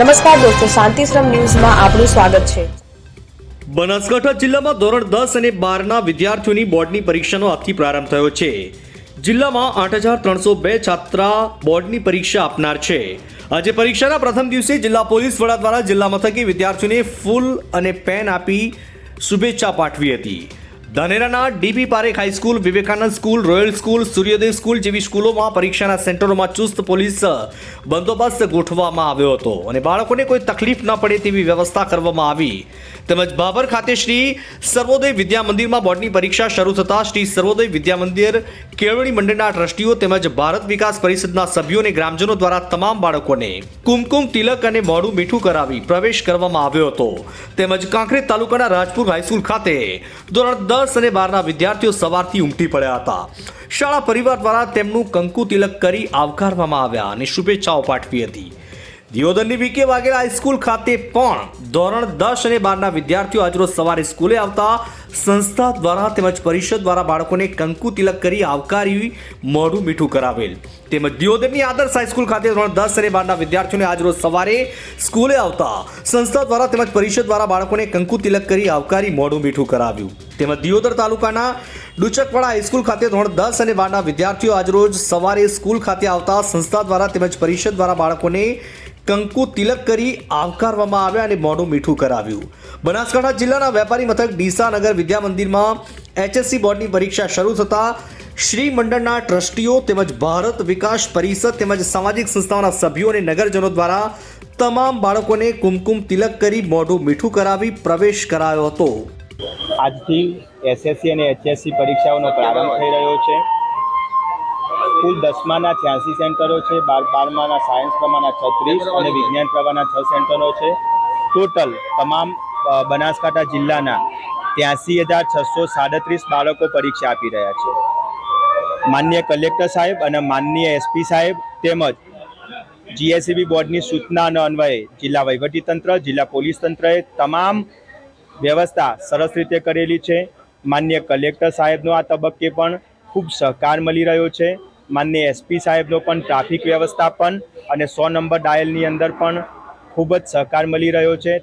નમસ્કાર દોસ્તો, શાંતિશ્રમ ન્યૂઝમાં આપનું સ્વાગત છે. બનાસકાંઠા જિલ્લામાં ધોરણ દસ અને બારના વિદ્યાર્થીઓની બોર્ડની પરીક્ષાનો આજથી પ્રારંભ થયો છે. જિલ્લામાં આઠ હજાર ત્રણસો બે છાત્રા બોર્ડની પરીક્ષા આપનાર છે. આજે પરીક્ષાના પ્રથમ દિવસે જિલ્લા પોલીસ વડા દ્વારા જિલ્લા મથકે વિદ્યાર્થીઓને ફૂલ અને પેન આપી શુભેચ્છા પાઠવી હતી. ધાનેરાના DP Parekh high school Vivekananda school, royal school, Suryoday school જેવી સ્કૂલોમાં પરીક્ષાના સેન્ટરોમાં ચુસ્ત પોલીસ બંદોબસ્ત ગોઠવવામાં આવ્યો હતો અને બાળકોને કોઈ તકલીફ ન પડે તેવી વ્યવસ્થા કરવામાં આવી. તેમજ બાબર ખાતે શ્રી સર્વોદય વિદ્યા મંદિરમાં બોર્ડની પરીક્ષા શરૂ થતાં શ્રી સર્વોદય વિદ્યા મંદિર કેળવણી મંડળના ટ્રસ્ટીઓ તેમજ ભારત વિકાસ પરિષદના સભ્યોને ગ્રામજનો દ્વારા તમામ બાળકોને કુમકુમ તિલક અને મોડું મીઠું કરાવી પ્રવેશ કરવામાં આવ્યો હતો. તેમજ કાંકરેજ તાલુકાના રાજપુર હાઈસ્કૂલ ખાતે ધોરણ દસ અને બારના વિદ્યાર્થીઓ સવારથી ઉમટી પડ્યા હતા. શાળા પરિવાર દ્વારા તેમનું કંકુ તિલક કરી આવકારવામાં આવ્યા અને શુભેચ્છાઓ પાઠવી હતી. દિયોદરની વીકે વાઘેલા હાઈસ્કૂલ ખાતે પણ ધોરણ દસ અને બારના વિદ્યાર્થીઓ આજરોજ સવારે સ્કૂલે આવતા સંસ્થા દ્વારા તેમજ પરિષદ દ્વારા બાળકોને કંકુ તિલક કરી આવકારી મોઢું મીઠું કરાવેલ. તેમજ દિયોદરની આદર્શ હાઈસ્કૂલ ખાતે ધોરણ દસ અને બારના વિદ્યાર્થીઓને આજરોજ સવારે સ્કૂલે આવતા સંસ્થા દ્વારા તેમજ પરિષદ દ્વારા બાળકોને કંકુ તિલક કરી આવકારી મોઢું મીઠું કરાવ્યું. તેમજ દિયોદર તાલુકાના ડુચકવાડા હાઈસ્કૂલ ખાતે ધોરણ દસ અને બારના વિદ્યાર્થીઓ આજરોજ સવારે સ્કૂલ ખાતે આવતા સંસ્થા દ્વારા તેમજ પરિષદ દ્વારા બાળકોને કંકુ તિલક કરી આવકારવામાં આવ્યા અને મોઢું મીઠું કરાવ્યું. બનાસકાંઠા જિલ્લાના વેપારી મથક ડીસાનગર વિદ્યા મંદિરમાં એચએસસી બોર્ડની પરીક્ષા શરૂ થતાં શ્રી મંડળના ટ્રસ્ટીઓ તેમજ ભારત વિકાસ પરિષદ તેમજ સામાજિક સંસ્થાઓના સભ્યો અને નગરજનો દ્વારા તમામ બાળકોને કુમકુમ તિલક કરી મોઢું મીઠું કરાવી પ્રવેશ કરાયો હતો. આજથી એસએસસી અને એચએસસી પરીક્ષાઓનો પ્રારંભ થઈ રહ્યો છે. કુલ દસમાના છ્યાસી સેન્ટરો છે, બાર બારમાના સાયન્સ પ્રમાણના છત્રીસ અને વિજ્ઞાન પ્રવાહના છ સેન્ટરો છે. ટોટલ તમામ બનાસકાંઠા જિલ્લાના ત્યાંસી હજાર છસો સાડત્રીસ બાળકો પરીક્ષા આપી રહ્યા છે. માન્ય કલેક્ટર સાહેબ અને માનનીય એસપી સાહેબ તેમજ જીએસસીબી બોર્ડની સૂચના અને અન્વયે જિલ્લા વહીવટીતંત્ર, જિલ્લા પોલીસ તંત્રએ તમામ વ્યવસ્થા સરસ રીતે કરેલી છે. માન્ય કલેક્ટર સાહેબનો આ તબક્કે પણ ખૂબ સહકાર મળી રહ્યો છે. માન્ય એસપી સાહેબનો પણ ટ્રાફિક વ્યવસ્થાપન અને સો નંબર ડાયલની અંદર પણ ખૂબ જ સહકાર મળી રહ્યો છે.